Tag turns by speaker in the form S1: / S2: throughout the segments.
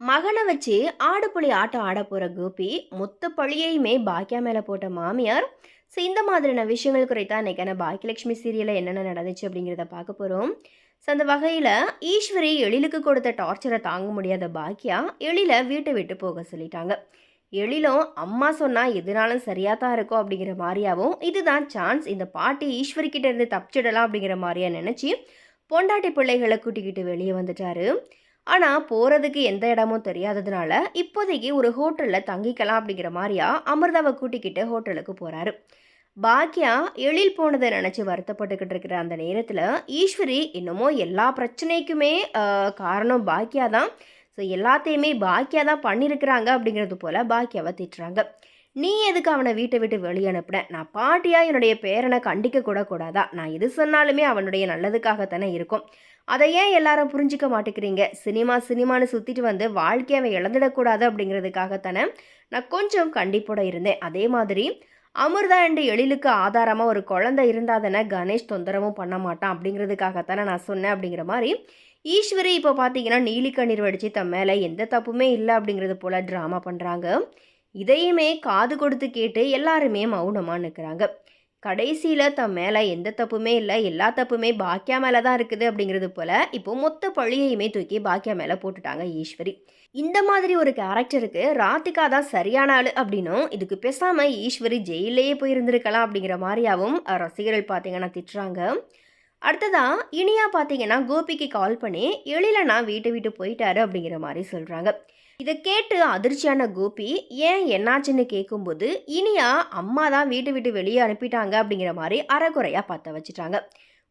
S1: மகனை வச்சு ஆடுபுலி ஆட்டம் ஆட போகிற கோபி மொத்த பழியையுமே பாக்கியா மேலே போட்ட மாமியார். ஸோ இந்த மாதிரியான விஷயங்கள் குறித்தா இன்றைக்கான பாக்கியலட்சுமி சீரியலில் என்னென்ன நடந்துச்சு அப்படிங்கிறத பார்க்க போகிறோம் ஸோ அந்த வகையில் ஈஸ்வரி எழிலுக்கு கொடுத்த டார்ச்சரை தாங்க முடியாத பாக்கியா எழில வீட்டை விட்டு போக சொல்லிட்டாங்க. எழிலும் அம்மா சொன்னால் எதுனாலும் சரியாக தான் இருக்கும் அப்படிங்கிற மாதிரியாவும் இதுதான் சான்ஸ் இந்த பாட்டி ஈஸ்வரி கிட்டேருந்து தப்பிச்சிடலாம் அப்படிங்கிற மாதிரியா நினச்சி பொண்டாட்டி பிள்ளைகளை கூட்டிக்கிட்டு வெளியே வந்துட்டாரு. ஆனால் போகிறதுக்கு எந்த இடமும் தெரியாததுனால இப்போதைக்கு ஒரு ஹோட்டலில் தங்கிக்கலாம் அப்படிங்கிற மாதிரியா அமிர்தாவை கூட்டிக்கிட்டு ஹோட்டலுக்கு போகிறாரு பாக்கியா எழில் போனதை நினச்சி வருத்தப்பட்டுக்கிட்டு இருக்கிற அந்த நேரத்தில் ஈஸ்வரி இன்னமும் எல்லா பிரச்சனைக்குமே காரணம் பாக்கியா தான். ஸோ எல்லாத்தையுமே பாக்கியா தான் பண்ணியிருக்கிறாங்க அப்படிங்கிறது போல் பாக்கியாவை திட்டுறாங்க. நீ எதுக்கு அவனை வீட்டை விட்டு வெளியே நான் பாட்டியா என்னுடைய பேரனை கண்டிக்க கூட கூடாதா? நான் எது சொன்னாலுமே அவனுடைய நல்லதுக்காகத்தானே இருக்கும். அதை ஏன் எல்லாரும் புரிஞ்சிக்க மாட்டேங்கிறீங்க? சினிமா சினிமான்னு சுற்றிட்டு வந்து வாழ்க்கையை அவன் இழந்துடக்கூடாது அப்படிங்கிறதுக்காகத்தானே நான் கொஞ்சம் கண்டிப்போட இருந்தேன். அதே மாதிரி அமிர்தா என்ற எழிலுக்கு ஆதாரமாக ஒரு குழந்தை இருந்தால் தானே கணேஷ் தொந்தரவும் பண்ண மாட்டான் அப்படிங்கிறதுக்காகத்தானே நான் சொன்னேன் அப்படிங்கிற மாதிரி ஈஸ்வரி இப்போ பார்த்தீங்கன்னா நீலி கண்ணீர் வடித்து தம் மேலே எந்த தப்புமே இல்லை அப்படிங்கிறது போல் ட்ராமா பண்ணுறாங்க இதையுமே காது கொடுத்து கேட்டு எல்லாருமே மௌனமாக நிற்கிறாங்க கடைசியில் தன் மேலே எந்த தப்புமே இல்லை எல்லா தப்புமே பாக்கியா மேலே தான் இருக்குது அப்படிங்கிறது போல் இப்போ மொத்த பழியையுமே தூக்கி பாக்கியா மேலே போட்டுட்டாங்க ஈஸ்வரி. இந்த மாதிரி ஒரு கேரக்டருக்கு ராதிகா தான் சரியான ஆள் அப்படின்னும் இதுக்கு பேசாமல் ஈஸ்வரி ஜெயிலேயே போயிருந்திருக்கலாம் அப்படிங்கிற மாதிரியாவும் ரசிகர்கள் பார்த்தீங்கன்னா திட்டுறாங்க. அடுத்ததாக இனியா பார்த்தீங்கன்னா கோபிக்கு கால் பண்ணி எழில நான் வீட்டை விட்டு போயிட்டாரு அப்படிங்கிற மாதிரி சொல்கிறாங்க இதை கேட்டு அதிர்ச்சியான கோபி ஏன் என்னாச்சுன்னு கேட்கும்போது இனியா அம்மா தான் வீட்டை விட்டு வெளியே அனுப்பிட்டாங்க அப்படிங்கிற மாதிரி அறகுறையாக பற்ற வச்சுட்டாங்க.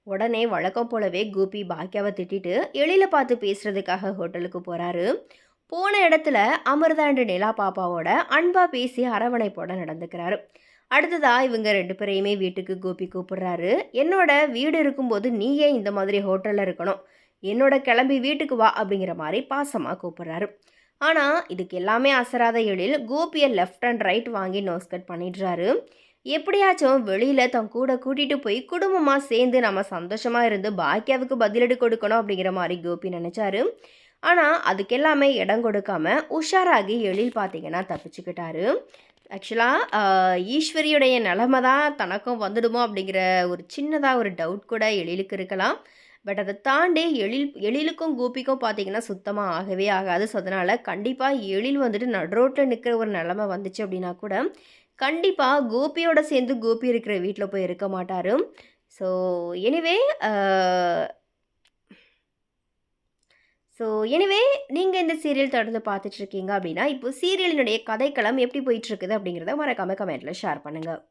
S1: உடனே வழக்கம் போலவே கோபி பாக்கியாவை திட்டிட்டு எழில பார்த்து பேசுகிறதுக்காக ஹோட்டலுக்கு போகிறாரு போன இடத்துல அமிர்தா நிலா பாப்பாவோட அன்பா பேசி அரவணைப்போட நடந்துக்கிறாரு. அடுத்ததாக இவங்க ரெண்டு பேரையுமே வீட்டுக்கு கோபி கூப்பிடுறாரு. என்னோட வீடு இருக்கும்போது நீ ஏன் இந்த மாதிரி ஹோட்டலில் இருக்கணும். என்னோட கிளம்பி வீட்டுக்கு வா அப்படிங்கிற மாதிரி பாசமாக கூப்பிடுறாரு. ஆனால் இதுக்கு எல்லாமே அசராத எழில். கோபியை லெஃப்ட் அண்ட் ரைட் வாங்கி நோஸ்கட் பண்ணிடுறாரு. எப்படியாச்சும் வெளியில் தன் கூட கூட்டிகிட்டு போய் குடும்பமாக சேர்ந்து நம்ம சந்தோஷமாக இருந்து பாக்கியாவுக்கு பதிலடி கொடுக்கணும் அப்படிங்கிற மாதிரி கோபி நினச்சாரு. ஆனால் அதுக்கெல்லாமே இடம் கொடுக்காம உஷாராகி எழில் பார்த்தீங்கன்னா தப்பிச்சுக்கிட்டாரு. ஆக்சுவலாக ஈஸ்வரியுடைய நிலமை தான் தனக்கும் வந்துடுமோ அப்படிங்கிற ஒரு சின்னதாக ஒரு டவுட் கூட எழிலுக்கு இருக்கலாம். பட் அதை தாண்டி எழில் எழிலுக்கும் கோபிக்கும் பார்த்தீங்கன்னா சுத்தமாக ஆகவே ஆகாது. ஸோ அதனால் கண்டிப்பாக எழில் வந்துட்டு நடுரோட்டில் நிற்கிற ஒரு நிலமை வந்துச்சு அப்படின்னா கூட கண்டிப்பாக கோபியோட சேர்ந்து கோபி இருக்கிற வீட்டில் போய் இருக்க மாட்டார். ஸோ எனிவே ஸோ எனிவே நீங்கள் இந்த சீரியல் தொடர்ந்து பார்த்துட்ருக்கீங்க அப்படின்னா இப்போ சீரியலினுடைய கதைக்களம் எப்படி போயிட்டுருக்குது அப்படிங்கிறத மறக்காமல் கமெண்ட்டில் ஷேர் பண்ணுங்கள்